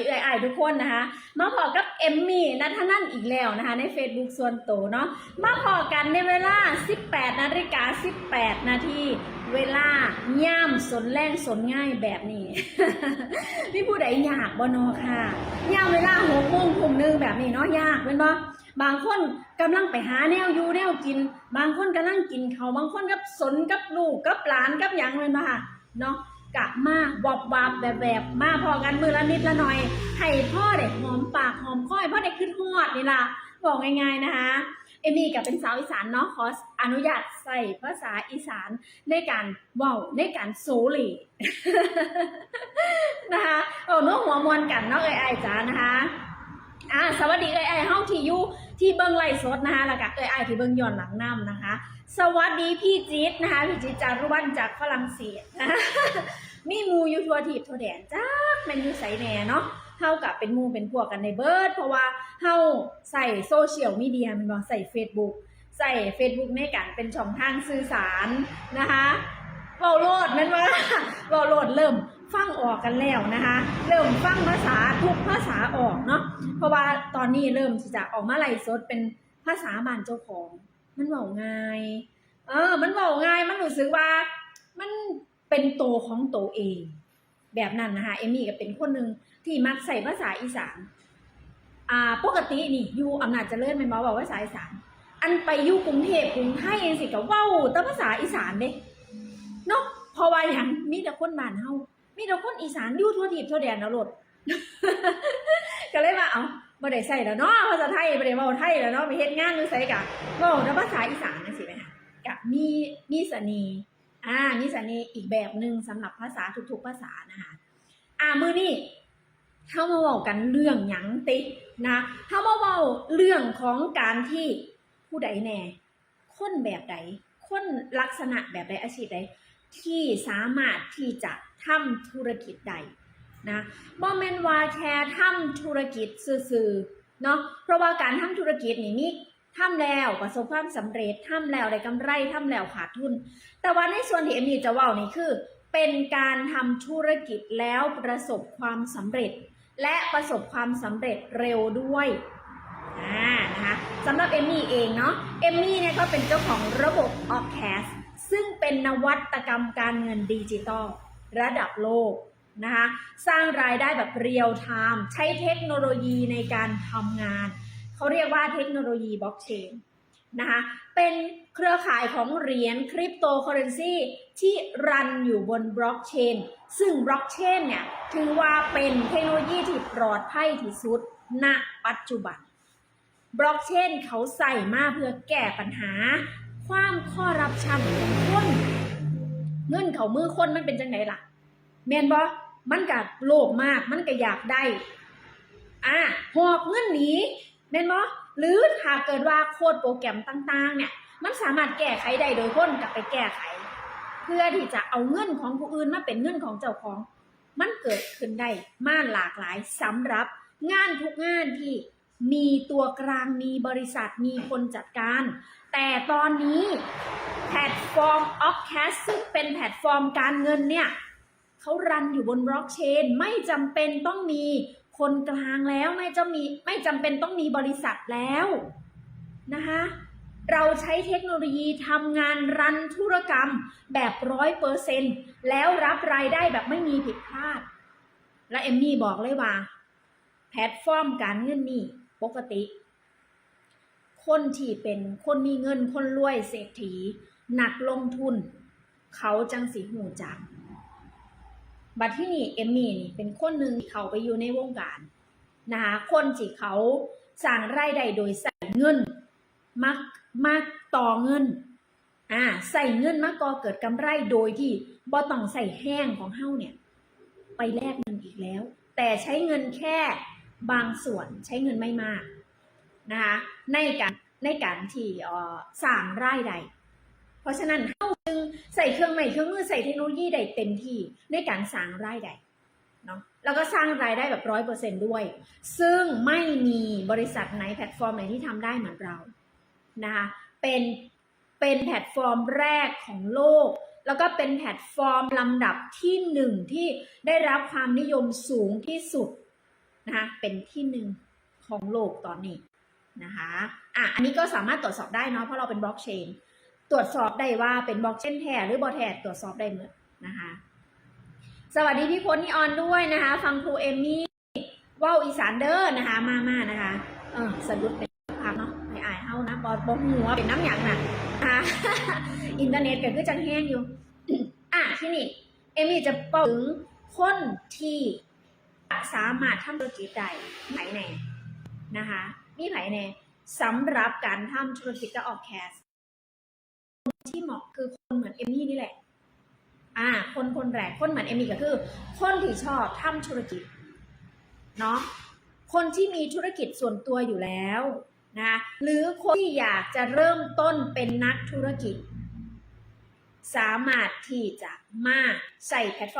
ดีเอ่ยอ้ทุกคนนะคะ มาพอกับเอมมี่นัทนันอีกแล้วนะคะ ใน Facebook ส่วนตัวเนาะมาพอกันในเวลา 18นาฬิกา18 นาทีเวลาย่ามสนแรงสนง่ายแบบนี้พี่ผู้ใดอยากบ่นอค่ะย่ามเวลาหกโมงทุ่มนึงแบบนี้เนาะยากเป็นบ่บางคนกำลังไปหาแนวอยู่แนวกิน บางคนกำลังกินเขาบางคนกับสนกับลูกกับหลานกับหยังเป็นบ่ค่ะเนาะ กะมาบอบวาบแบบแบบมาพอกันมือละนิดละหน่อย ให้พ่อเด็กหอมปากหอมคอยพ่อเด็กขึ้นหอดนี่ล่ะบอกง่ายๆนะคะ เอมี่กับเป็นสาวอีสานเนาะขออนุญาตใส่ภาษาอีสานในการว่าในการโซเลนะคะโอ้เนื้อหัวมวนกันเนาะเอ้ยไอจ้านะคะ อ่าสวัสดีเอ้ยไอายเฮาที่อยู่ที่เบิ้งไลฟ์สดนะคะแล้วก็เอ้ยไอายที่เบิ้งย้อนหลังน้ำนะคะ สวัสดีพี่จี๊ดนะคะพี่จี๊ดจารุวรรณจากฝรั่งเศสนะะมีมูอยู่ทัวทีบทัวแดนจ้าแมนยูใสแหน่เนาะเท่ากับเป็นมูเป็นพวกกันในเบิร์ดเพราะว่าเฮาใส่โซเชียลมีเดียมันบอกใส่ Facebook ใส่ Facebook ในการเป็นช่องทางสื่อสารนะคะเบาโลดมันว่าเบาโลดเริ่ม ฟังออกกันแล้วนะคะ เริ่มฟังภาษาทุกภาษาออกเนาะเพราะว่าตอนนี้เริ่มจะออกมาไล่สดเป็นภาษาบ้านเจ้าของ มันเบาง่ายเออ มันเบาง่ายมันรู้สึกว่า มันเป็นโตของโตเอง แบบนั้นนะคะเอมี่ก็เป็นคนหนึ่งที่มักใส่ภาษาอีสานอ่าปกตินี่อยู่อำนาจเจริญเป็นมาบอกว่าภาษาอีสาน อันไปอยู่กรุงเทพกรุงไทยเองสิก็เว้าแต่ภาษาอีสานเด้เนาะเพราะว่าอย่างมีแต่คนบ้านเฮา มีแต่คนอีสานอยู่ทั่วทิพย์ทั่วแดนนะโลดก็เลยว่าเอาบ่ได้ใส่แล้วเนาะภาษาไทยบ่ได้เว้าไทยแล้วเนาะไปเฮ็ดงานอยู่ไสกะเว้าแต่ภาษาอีสานจังซี่แหมคะกะมีมีเสน่ห์อ่ามีเสน่ห์อีกแบบหนึ่งสำหรับภาษาทุกๆภาษานะคะอ่ามื้อนี้เฮามาเว้ากันเรื่องหยังตินะเฮามาเว้าเรื่องของการที่ผู้ใดแน่คนแบบใดคนลักษณะแบบใดอาชีพใด ที่สามารถที่จะทำธุรกิจใดนะบ่แม่นว่าแค่ทำธุรกิจซื่อๆเนาะเพราะว่าการทำธุรกิจนี่มีทำแล้วประสบความสำเร็จทำแล้วได้กำไรทำแล้วขาดทุน แต่ว่าในส่วนที่เอมมี่จะว่านี่คือ เป็นการทำธุรกิจแล้วประสบความสำเร็จ และประสบความสำเร็จเร็วด้วยอ่านะคะสำหรับเอมมี่เองเนาะเอมมี่เนี่ยก็เป็นเจ้าของระบบ o f c a s ซึ่งเป็นนวัตกรรมการเงินดิจิตอลระดับโลกนะคะสร้างรายได้แบบเรียลไทม์ใช้เทคโนโลยีในการทำงาน เขาเรียกว่าเทคโนโลยีบล็อกเชนนะคะเป็นเครือข่ายของเหรียญคริปโตเคอเรนซีที่รันอยู่บนบล็อกเชนซึ่งบล็อกเชนเนี่ยถือว่าเป็นเทคโนโลยีที่ปลอดภัยที่สุดณปัจจุบันบล็อกเชนเขาใส่มาเพื่อแก้ปัญหา ความคอร์รัปชันของคนเงินเขามือคนมันเป็นจังไหนล่ะ แมนบอมันกับโลภมากมันก็อยากได้ อ่าหอบเงินหนีแมนบอหรือถ้าเกิดว่าโคดโปรแกรมต่างๆ เนี่ย มันสามารถแก้ไขได้โดยคนกลับไปแก้ไข เพื่อที่จะเอาเงินของผู้อื่นมาเป็นเงินของเจ้าของ มันเกิดขึ้นได้มากหลากหลายสำหรับงานทุกงานที่ มีตัวกลางมีบริษัทมีคนจัดการ แต่ตอนนี้แพลตฟอร์ม o f c a s ซึ่งเป็นแพลตฟอร์มการเงินเนี่ยเขารันอยู่บนบล็อกเชน ไม่จำเป็นต้องมีคนกลางแล้วไม่จะมีไม่จำเป็นต้องมีบริษัทแล้วนะคะเราใช้เทคโนโลยีทำงานรันธุรกรรมแบบร้อยเปอร์เซนแล้วรับรายได้แบบไม่มีผิดพลาด และเอมมี่บอกเลยว่า แพลตฟอร์มการเงินนี่ ปกติ คนที่เป็นคนมีเงินคนรวยเศรษฐีหนักลงทุน เขาจังสีหูจัก บัดที่นี่เอมมี่นี่เป็นคนหนึ่งที่เขาไปอยู่ในวงการนะคะคนที่เขาสร้างรายได้โดยใส่เงินมักมักต่อเงินอ่าใส่เงินมาก่อเกิดกำไรโดยที่บ่ต้องใส่แห้งของเฮ้าเนี่ย ไปแลกเงินอีกแล้ว แต่ใช้เงินแค่ บางส่วนใช้เงินไม่มากนะคะในการในการที่สร้างรายได้เพราะฉะนั้นเฮาจึงใส่เครื่องไม้เครื่องมือใส่เทคโนโลยีได้เต็มที่ในการสร้างรายได้เนาะแล้วก็สร้างรายได้แบบร้อยเปอร์เซนด้วย ซึ่งไม่มีบริษัทไหนแพลตฟอร์มไหนที่ทำได้เหมือนเรานะคะเป็นเป็นแพลตฟอร์มแรกของโลก แล้วก็เป็นแพลตฟอร์มลำดับที่หนึ่งที่ได้รับความนิยมสูงที่สุด นะคะเป็นที่หนึ่งของโลกตอนนี้นะคะอะอันนี้ก็สามารถตรวจสอบได้เนาะเพราะเราเป็นบล็อกเชนตรวจสอบได้ว่าเป็นบล็อกเชนแท้หรือบอแท้ตรวจสอบได้เหมดนนะคะสวัสดีพี่พลนิออนด้วยนะคะ ฟังครูเอมมี่ว่าวอีสานเด้อนะคะ มามานะคะเออสะดุดเป็นภาพเนาะไม่อายเฮานะบอลบอหัวเป็นน้ำหยังนะนะคะอินเทอร์เน็ตก็คือจังแห้งอยู่อะที่นี่เอมมี่จะเป่าถึงคนที่ สามารถทำธุรกิจได้ไผแน่นะคะมีไผแน่สำหรับการทำธุรกิจกับออกแคสที่เหมาะคือคนเหมือนเอมมี่นี่แหละ อ่า คนคนแรกคนเหมือนเอมมี่ก็คือ คนที่ชอบทำธุรกิจเนาะคนที่มีธุรกิจส่วนตัวอยู่แล้วนะหรือคนที่อยากจะเริ่มต้นเป็นนักธุรกิจ สามารถที่จะมาใส่แพลตฟอร์ม